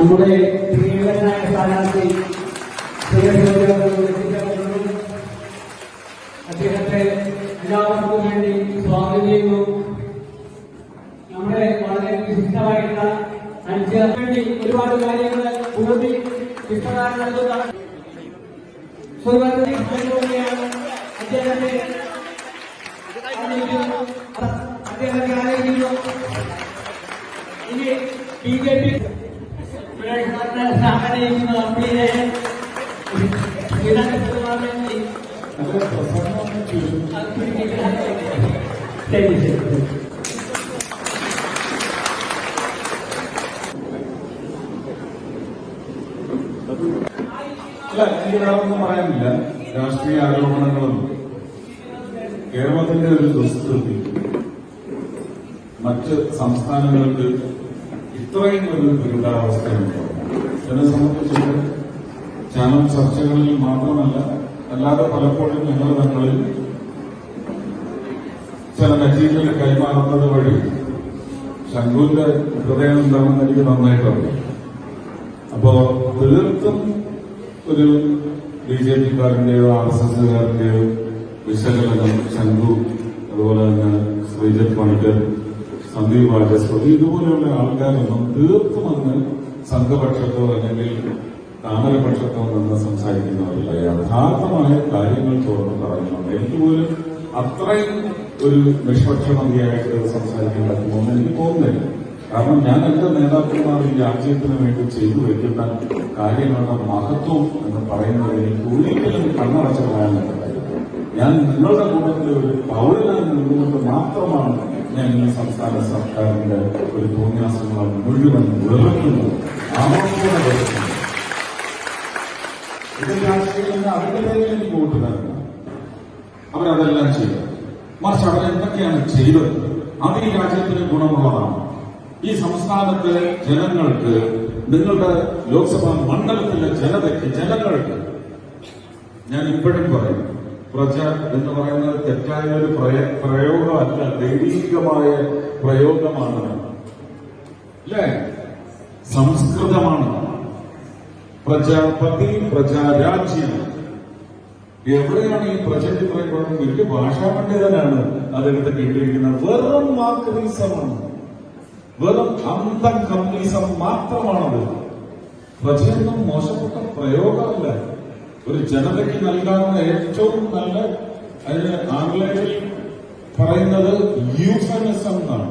നമ്മുടെ പ്രിയങ്കരനായ സ്ഥാനാർത്ഥി അദ്ദേഹത്തെ എല്ലാവർക്കും വേണ്ടി സ്വാഗതം ചെയ്യുന്നു. നമ്മുടെ വളരെ വിശിഷ്ടമായിട്ടുള്ള അഞ്ച് വേണ്ടി ഒരുപാട് കാര്യങ്ങൾ ഉണർത്തി വിശദമായി നൽകുന്ന അദ്ദേഹത്തെ. അദ്ദേഹത്തെ ആലോചിക്കുന്നു ഇനി ബി ജെ പി ഒന്നും പറയാനില്ല. രാഷ്ട്രീയ ആരോപണങ്ങളും കേരളത്തിന്റെ ഒരു ദുസ്ഥിതി മറ്റ് സംസ്ഥാനങ്ങൾക്ക് ഇത്രയും ഒരു ദുരിതാവസ്ഥയുണ്ട് എന്നെ സംബന്ധിച്ചിട്ട് ചാനൽ ചർച്ചകളിൽ മാത്രമല്ല അല്ലാതെ പലപ്പോഴും ഞങ്ങൾ തങ്ങളിൽ ചില മെറ്റീരിയൽ കൈമാറുന്നത് വഴി ശംഖുവിന്റെ ഹൃദയം എന്താണെന്ന് എനിക്ക് നന്നായിട്ടുണ്ട്. അപ്പോ തീർത്തും ഒരു ബി ജെ പിക്കാരന്റെയോ ആർ എസ് എസുകാരന്റെയോ വിശകലനം ശംഖു അതുപോലെ തന്നെ ശ്രീജിത് പണിക്കർ സന്ദീപ് വാചസ്പതി ഇതുപോലെയുള്ള ആൾക്കാരൊന്നും തീർത്തും അന്ന് സംഘപക്ഷത്തോ അല്ലെങ്കിൽ താമരപക്ഷത്തോ നിന്ന് സംസാരിക്കുന്നവരില്ല. യഥാർത്ഥമായ കാര്യങ്ങൾ തുറന്ന് പറയുന്നുണ്ട്. എനിക്ക് പോലും അത്രയും ഒരു നിഷ്പക്ഷമതിയായിട്ട് സംസാരിക്കാൻ പറ്റുമോന്ന് എനിക്ക് തോന്നുന്നില്ല. കാരണം ഞാൻ എന്റെ നേതാക്കന്മാർ ഈ രാജ്യത്തിന് വേണ്ടി ചെയ്തു വെക്കുന്ന കാര്യങ്ങളുടെ മഹത്വം എന്ന് പറയുന്നത് എനിക്ക് ഒരിക്കലും കണ്ണടച്ച് പറയാൻ ഞാൻ നിങ്ങളുടെ കൂട്ടത്തിൽ ഒരു പൗരനായി നിന്നുകൊണ്ട് മാത്രമാണ് ഈ സംസ്ഥാന സർക്കാരിന്റെ ഒരു തോന്നിയാസങ്ങൾ മുഴുവൻ വെറുക്കുന്നത് ഇത് രാഷ്ട്രീയം അവരുടെ പേരിൽ എനിക്ക് വോട്ട് തരണം അവരതെല്ലാം ചെയ്തു. മറിച്ച് അവരെന്തൊക്കെയാണ് ചെയ്തത്? അത് ഈ രാജ്യത്തിന് ഗുണമുള്ളതാണ്. ഈ സംസ്ഥാനത്തെ ജനങ്ങൾക്ക് നിങ്ങളുടെ ലോക്സഭാ മണ്ഡലത്തിലെ ജനതയ്ക്ക് ജനങ്ങൾക്ക് ഞാൻ ഇപ്പോഴും പറയും പ്രജ എന്ന് പറയുന്നത് തെറ്റായ ഒരു പ്രയ- പ്രയോഗമല്ല ദൈവികമായ പ്രയോഗമാണ്. അല്ലേ? സംസ്കൃതമാണ്. പ്രജാപതി പ്രജാരാജ്യം. എവിടെയാണ് ഈ പ്രജന്റ് പറയുമ്പോൾ വലിയ ഭാഷാ പണ്ഡിതനാണ് അതെടുത്ത് കേട്ടിരിക്കുന്നത്. വെറും മാക്രീസമാണ് വെറും അന്തം കമ്മീസം മാത്രമാണത്. പ്രജയൊന്നും മോശപ്പെട്ട പ്രയോഗമല്ല. ഒരു ജനതയ്ക്ക് നൽകാവുന്ന ഏറ്റവും നല്ല അതിന് ആംഗ്ലേയത്തിൽ പറയുന്നത് യൂസനസ് എന്നാണ്.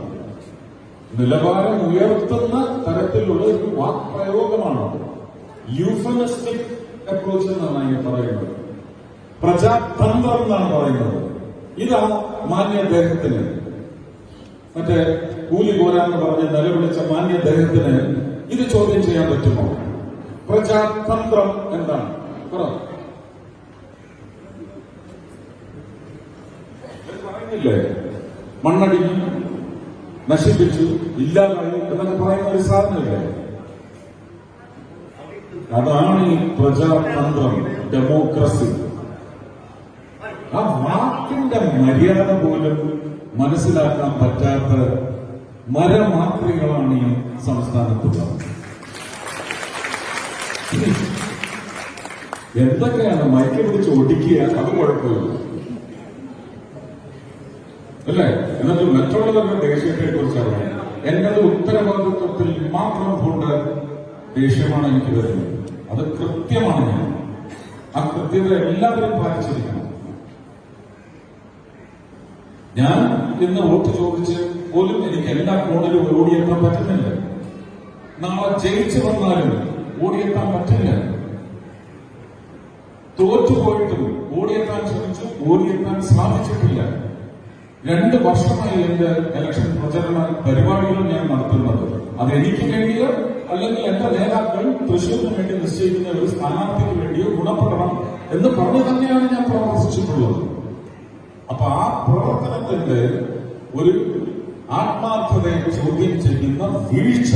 നിലവാരം ഉയർത്തുന്ന തരത്തിലുള്ള ഒരു വാക്പ്രയോഗമാണ് യൂഫനിസ്റ്റിക് അപ്രോച്ച് എന്നാണ് അതിനെ പറയുന്നത്. പ്രജാതന്ത്രം എന്നാണ് പറയുന്നത്. ഇതാ മാന്യ ദേഹത്തിന്. മറ്റേ കൂലി പോരാന്ന് പറഞ്ഞ് നിലവിളിച്ച മാന്യ ദേഹത്തിന് ഇത് ചോദ്യം ചെയ്യാൻ പറ്റുമോ? പ്രജാതന്ത്രം എന്താണ്? പറയുന്നില്ലേ മണ്ണടിഞ്ഞു നശിപ്പിച്ചു ഇല്ലാതായി എന്നൊക്കെ പറയുന്ന ഒരു സാധനമില്ലേ? അതാണ് ഈ പ്രജാതന്ത്രം ഡെമോക്രസി ആ വാക്കിന്റെ മര്യാദ പോലും മനസ്സിലാക്കാൻ പറ്റാത്ത മരമാത്രികളാണ് ഈ സംസ്ഥാനത്തുള്ളത്. എന്തൊക്കെയാണ് മയക്കി പിടിച്ച് ഒടുക്കിയ? അത് കുഴപ്പമില്ല. അല്ലേ? എന്നിട്ട് മറ്റുള്ളവരുടെ ദേഷ്യത്തെ കുറിച്ച് അറിയാം എന്നത് ഉത്തരവാദിത്വത്തിൽ മാത്രം കൊണ്ട് ദേഷ്യമാണ് എനിക്ക് വരുന്നത്. അത് കൃത്യമാണ് ഞാൻ. ആ കൃത്യത എല്ലാവരും പാലിച്ചിരിക്കണം. ഞാൻ ഇന്ന് വോട്ട് ചോദിച്ച് പോലും എനിക്ക് എല്ലാ കോണിലും ഓടിയെത്താൻ പറ്റുന്നില്ല. നാളെ ജയിച്ചു വന്നാലും ഓടിയെത്താൻ പറ്റില്ല. തോറ്റുപോയിട്ടും ഓടിയെത്താൻ ശ്രമിച്ചു ഓടിയെത്താൻ സാധിച്ചിട്ടില്ല. രണ്ട് വർഷമായി എന്റെ ഇലക്ഷൻ പ്രചരണ പരിപാടികൾ ഞാൻ നടത്തുന്നത്. അത് എനിക്ക് വേണ്ടിയോ അല്ലെങ്കിൽ എന്റെ നേതാക്കൾ തൃശ്ശൂരിന് വേണ്ടി നിശ്ചയിക്കുന്ന ഒരു സ്ഥാനാർത്ഥിക്ക് വേണ്ടിയോ ഗുണപ്പെടണം എന്ന് പറഞ്ഞു തന്നെയാണ് ഞാൻ പ്രവർത്തിച്ചിട്ടുള്ളത് അപ്പൊ ആ പ്രവർത്തനത്തിന്റെ ഒരു ആത്മാർത്ഥതയെ ചോദ്യം ചെയ്യുന്ന വീഴ്ച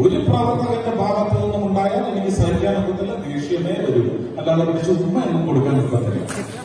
ഒരു പ്രവർത്തകന്റെ ഭാഗത്തു നിന്നും ഉണ്ടായാൽ എനിക്ക് സഹിക്കാനൊക്കത്തില്ല ദേഷ്യമേ വരും. അല്ലാതെ പിടിച്ച് ഉമ്മ എന്നും കൊടുക്കാൻ പറ്റില്ല